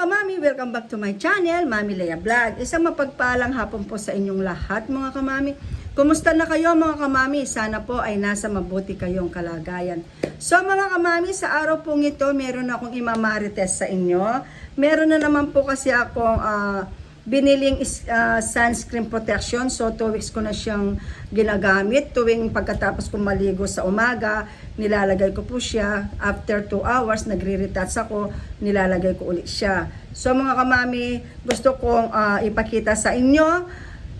kamami, welcome back to my channel, Mami Lea Vlog. Isang mapagpalang hapon po sa inyong lahat mga kamami. Kumusta na kayo mga kamami? Sana po ay nasa mabuti kayong kalagayan. So mga kamami, sa araw pong ito, meron akong imamarites sa inyo. Meron na naman po kasi akong ah, biniling is- ah, sunscreen protection. So, two weeks ko na siyang ginagamit. Tuwing pagkatapos kong maligo sa umaga, nilalagay ko po siya. After 2 hours, nagre-retouch ako, nilalagay ko ulit siya. So, mga kamami, gusto kong ah, ipakita sa inyo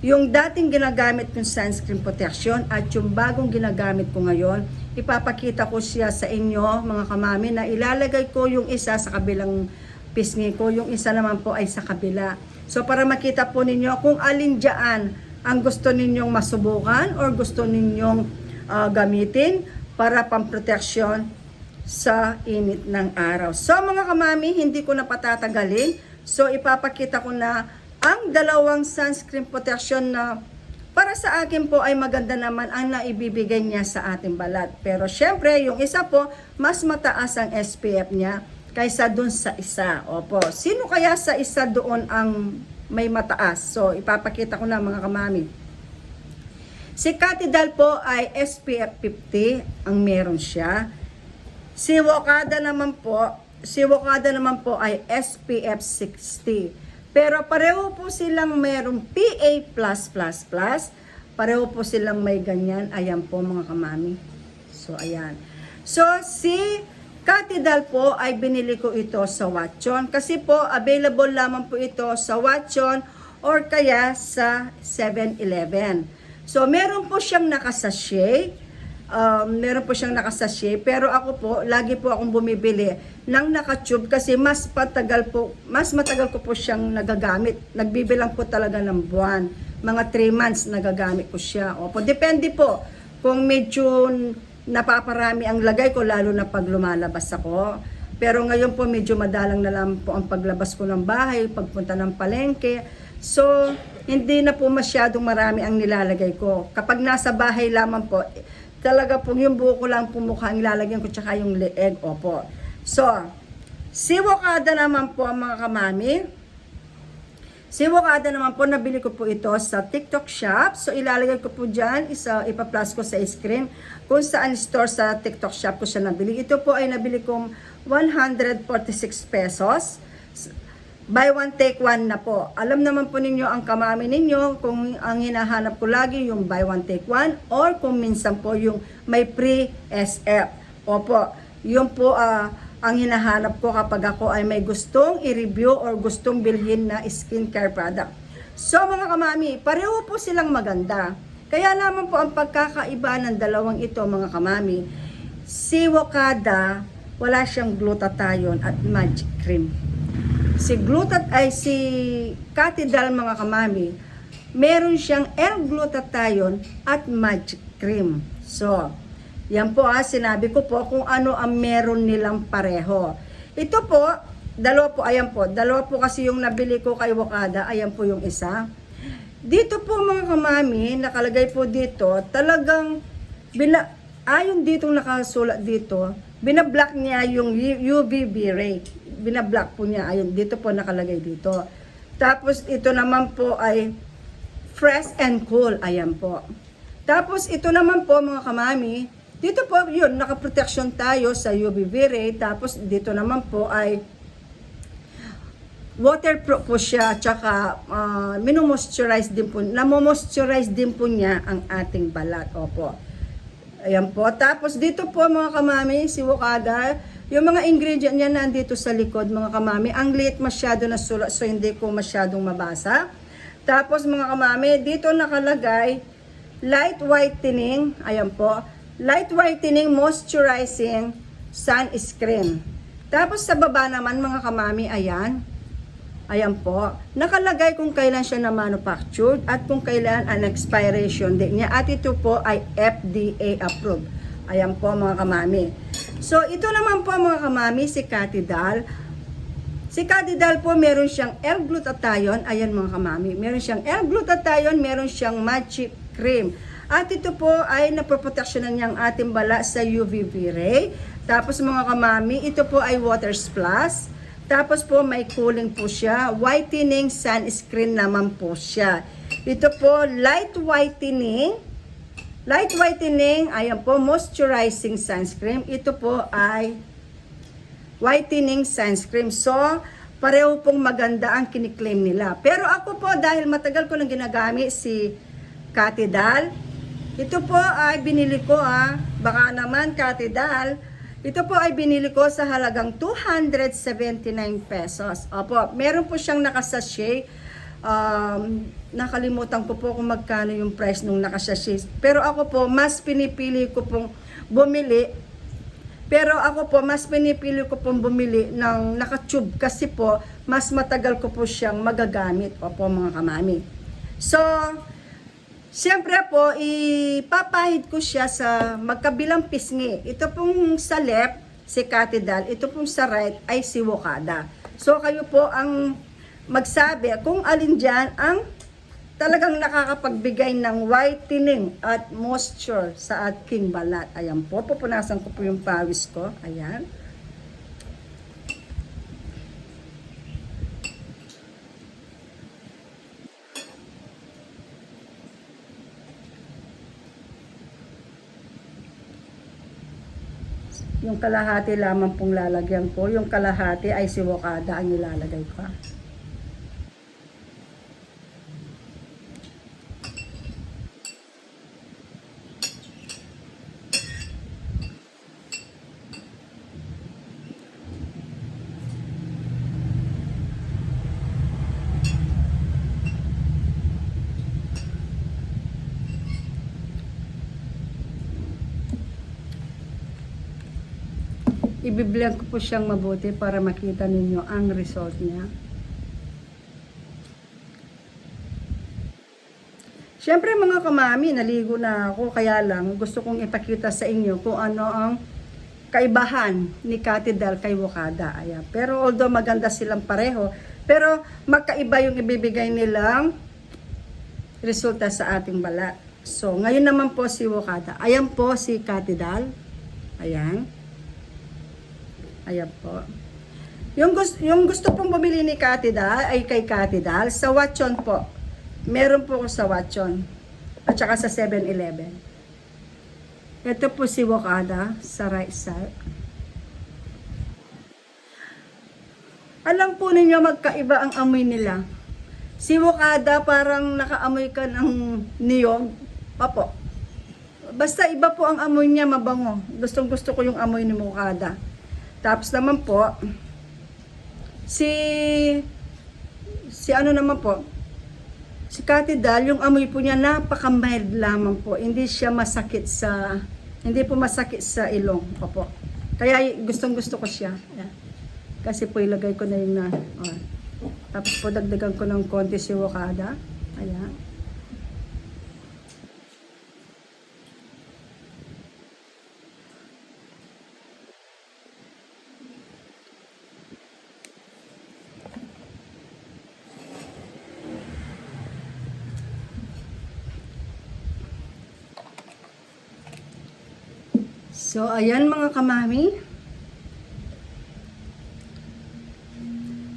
yung dating ginagamit kong sunscreen protection at yung bagong ginagamit ko ngayon. Ipapakita ko siya sa inyo, mga kamami, na ilalagay ko yung isa sa kabilang pisngi ko, yung isa naman po ay sa kabila. So para makita po ninyo kung alin dyan ang gusto ninyong masubukan or gusto ninyong ah, gamitin para pamproteksyon sa init ng araw. So mga kamami, hindi ko na patatagalin. So ipapakita ko na ang dalawang sunscreen protection na para sa akin po ay maganda naman ang naibibigay niya sa ating balat. Pero syempre, yung isa po, mas mataas ang SPF niya kaysa dun sa isa. Opo. Sino kaya sa isa doon ang may mataas? So, ipapakita ko na mga kamami. Si Catidal po ay SPF 50 ang meron siya. Si Wakada naman po, si Wakada naman po ay SPF 60. Pero pareho po silang merong PA+++. Pareho po silang may ganyan. Ayan po mga kamami. So, ayan. So, si Catidal po ay binili ko ito sa Watson. Kasi po, available lamang po ito sa Watson or kaya sa 7-Eleven. So, meron po siyang nakasashay. Um, meron po siyang nakasashay. Pero ako po, lagi po akong bumibili ng nakatube kasi mas patagal po, mas matagal ko po siyang nagagamit. Nagbibilang po talaga ng buwan. Mga 3 months nagagamit ko siya. Opo, depende po kung medyo napaparami ang lagay ko lalo na pag lumalabas ako. Pero ngayon po medyo madalang na lang po ang paglabas ko ng bahay, pagpunta ng palengke. So, hindi na po masyadong marami ang nilalagay ko. Kapag nasa bahay lamang po, talaga po yung buko lang po mukha ang ilalagyan ko tsaka yung leeg. Opo. So, si Wakada naman po mga kamami. Si Wakada naman po, nabili ko po ito sa TikTok shop. So, ilalagay ko po dyan, isa, ipa-plus ko sa screen. Kung saan store sa TikTok shop ko siya nabili. Ito po ay nabili kong 146 pesos. Buy one, take one na po. Alam naman po ninyo ang kamami ninyo kung ang hinahanap ko lagi yung buy one, take one or kung minsan po yung may pre-SF. Opo, yun po ah, ang hinahanap ko kapag ako ay may gustong i-review or gustong bilhin na skincare product. So mga kamami, pareho po silang maganda. Kaya naman po ang pagkakaiba ng dalawang ito mga kamami, si Wakada, wala siyang glutathione at magic cream. Si glutat ay si Catidal mga kamami, meron siyang L-glutathione at magic cream. So, yan po ah, sinabi ko po kung ano ang meron nilang pareho. Ito po, dalawa po, ayan po, dalawa po kasi yung nabili ko kay Wakada, ayan po yung isa. Dito po mga kamami, nakalagay po dito, talagang, bina, ayon dito nakasulat dito, binablock niya yung UVB ray. Binablock po niya, ayun, dito po nakalagay dito. Tapos ito naman po ay fresh and cool, ayan po. Tapos ito naman po mga kamami, dito po yun, nakaprotection tayo sa UVB ray. Tapos dito naman po ay waterproof po siya, tsaka uh, minomoisturize din po, namomoisturize din po niya ang ating balat. Opo. Ayan po. Tapos dito po mga kamami, si Wakada, yung mga ingredient niya nandito sa likod mga kamami. Ang liit masyado na sulat so hindi ko masyadong mabasa. Tapos mga kamami, dito nakalagay light whitening, ayan po, light whitening moisturizing sunscreen. Tapos sa baba naman mga kamami, ayan, Ayan po. Nakalagay kung kailan siya na manufactured at kung kailan ang expiration date niya. At ito po ay FDA approved. Ayan po mga kamami. So ito naman po mga kamami si Catidal. Si Catidal po meron siyang L-glutathione. Ayan mga kamami. Meron siyang L-glutathione, meron siyang magic cream. At ito po ay naproproteksyonan niya ang ating bala sa UVB ray. Tapos mga kamami, ito po ay water splash. Tapos po may cooling po siya. Whitening sunscreen naman po siya. Ito po light whitening. Light whitening, ayan po, moisturizing sunscreen. Ito po ay whitening sunscreen. So, pareho pong maganda ang kiniklaim nila. Pero ako po, dahil matagal ko nang ginagamit si Catidal, ito po ay binili ko ah, baka naman Catidal, ito po ay binili ko sa halagang 279 pesos. Opo, meron po siyang nakasashay. Um, nakalimutan ko po kung magkano yung price nung nakasashay. Pero ako po, mas pinipili ko pong bumili pero ako po, mas pinipili ko pong bumili ng nakatube kasi po, mas matagal ko po siyang magagamit. Opo mga kamami. So, siyempre po, ipapahid ko siya sa magkabilang pisngi. Ito pong sa left, si Catedral. Ito pong sa right ay si Wokada. So, kayo po ang magsabi kung alin dyan ang talagang nakakapagbigay ng whitening at moisture sa aking balat. Ayan po, pupunasan ko po yung pawis ko. Ayan. Yung kalahati lamang pong lalagyan ko. Yung kalahati ay si Wakada ang ilalagay ko. Ibiblend ko po siyang mabuti para makita ninyo ang result niya. Siyempre mga kamami, naligo na ako kaya lang gusto kong ipakita sa inyo kung ano ang kaibahan ni Catedral kay Wakada. Ayan. Pero although maganda silang pareho, pero magkaiba yung ibibigay nilang resulta sa ating balat. So, ngayon naman po si Wakada. Ayan po si Catedral. Ayan. Ayan po. Yung gusto, yung gusto pong bumili ni Catedral ay kay Catedral sa Watson po. Meron po ko sa Watson. At saka sa 7-Eleven. Ito po si Wakada sa right side. Alam po ninyo magkaiba ang amoy nila. Si Wakada parang nakaamoy ka ng niyog. Papo. Basta iba po ang amoy niya mabango. Gustong gusto ko yung amoy ni Wakada. Tapos naman po, si, si ano naman po, si Catedral, yung amoy po niya napaka-mild lamang po. Hindi siya masakit sa, hindi po masakit sa ilong. Opo. Kaya gustong gusto ko siya. Kasi po ilagay ko na yung na, oh. Tapos po dagdagan ko ng konti si Wakada. Ayan. So, ayan mga kamami.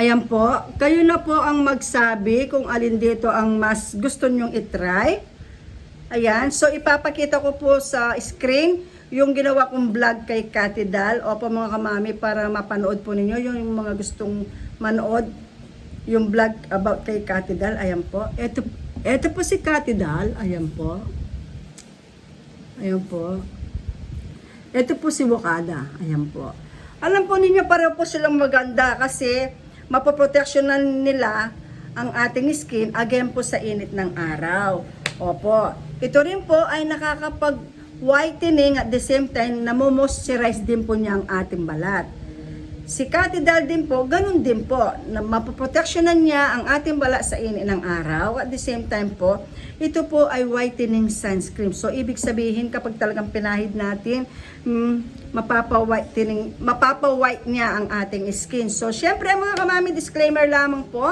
Ayan po. Kayo na po ang magsabi kung alin dito ang mas gusto nyong itry. Ayan. So, ipapakita ko po sa screen yung ginawa kong vlog kay Catedral. Opo mga kamami para mapanood po ninyo yung mga gustong manood yung vlog about kay Catedral. Ayan po. Ito, ito po si Catedral. Ayan po. Ayan po. Ito po si Wakada. Ayan po. Alam po ninyo, pareho po silang maganda kasi mapoproteksyonan nila ang ating skin again po sa init ng araw. Opo. Ito rin po ay nakakapag whitening at the same time namomoisturize din po niya ang ating balat. Si Catedral din po, ganun din po, na mapoproteksyonan niya ang ating balat sa init ng araw. At the same time po, ito po ay whitening sunscreen. So, ibig sabihin, kapag talagang pinahid natin, mm, mapapa-whitening, mapapa-white niya ang ating skin. So, syempre, mga kamami, disclaimer lamang po,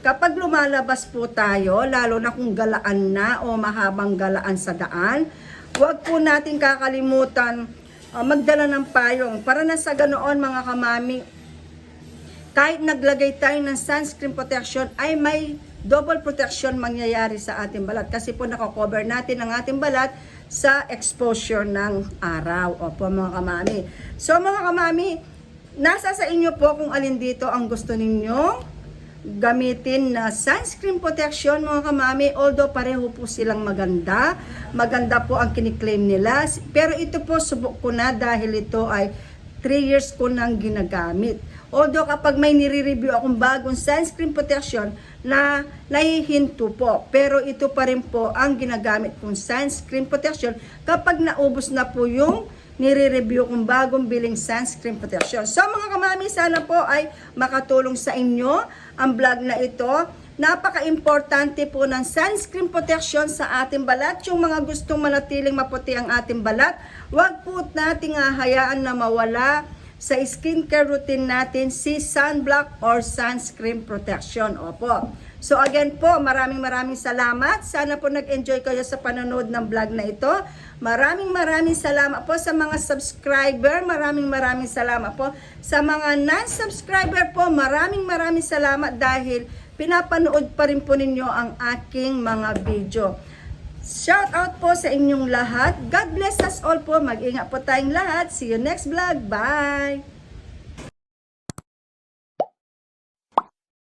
kapag lumalabas po tayo, lalo na kung galaan na o mahabang galaan sa daan, huwag po natin kakalimutan uh, magdala ng payong para na sa ganoon mga kamami kahit naglagay tayo ng sunscreen protection ay may double protection mangyayari sa ating balat kasi po nako-cover natin ang ating balat sa exposure ng araw. Opo mga kamami. So mga kamami, nasa sa inyo po kung alin dito ang gusto ninyong gamitin na sunscreen protection mga kamami. Although pareho po silang maganda. Maganda po ang kiniklaim nila. Pero ito po subok ko na dahil ito ay 3 years ko nang ginagamit. Although kapag may nire-review akong bagong sunscreen protection na nahihinto po. Pero ito pa rin po ang ginagamit kong sunscreen protection kapag naubos na po yung nire-review kong bagong biling sunscreen protection. So mga kamami, sana po ay makatulong sa inyo ang vlog na ito. Napaka-importante po ng sunscreen protection sa ating balat. Yung mga gustong manatiling maputi ang ating balat, huwag po nating hahayaan na mawala sa skincare routine natin si sunblock or sunscreen protection. Opo. So again po, maraming maraming salamat. Sana po nag-enjoy kayo sa panonood ng vlog na ito. Maraming maraming salamat po sa mga subscriber. Maraming maraming salamat po sa mga non-subscriber po. Maraming maraming salamat dahil pinapanood pa rin po ninyo ang aking mga video. Shout out po sa inyong lahat. God bless us all po. Mag-ingat po tayong lahat. See you next vlog. Bye!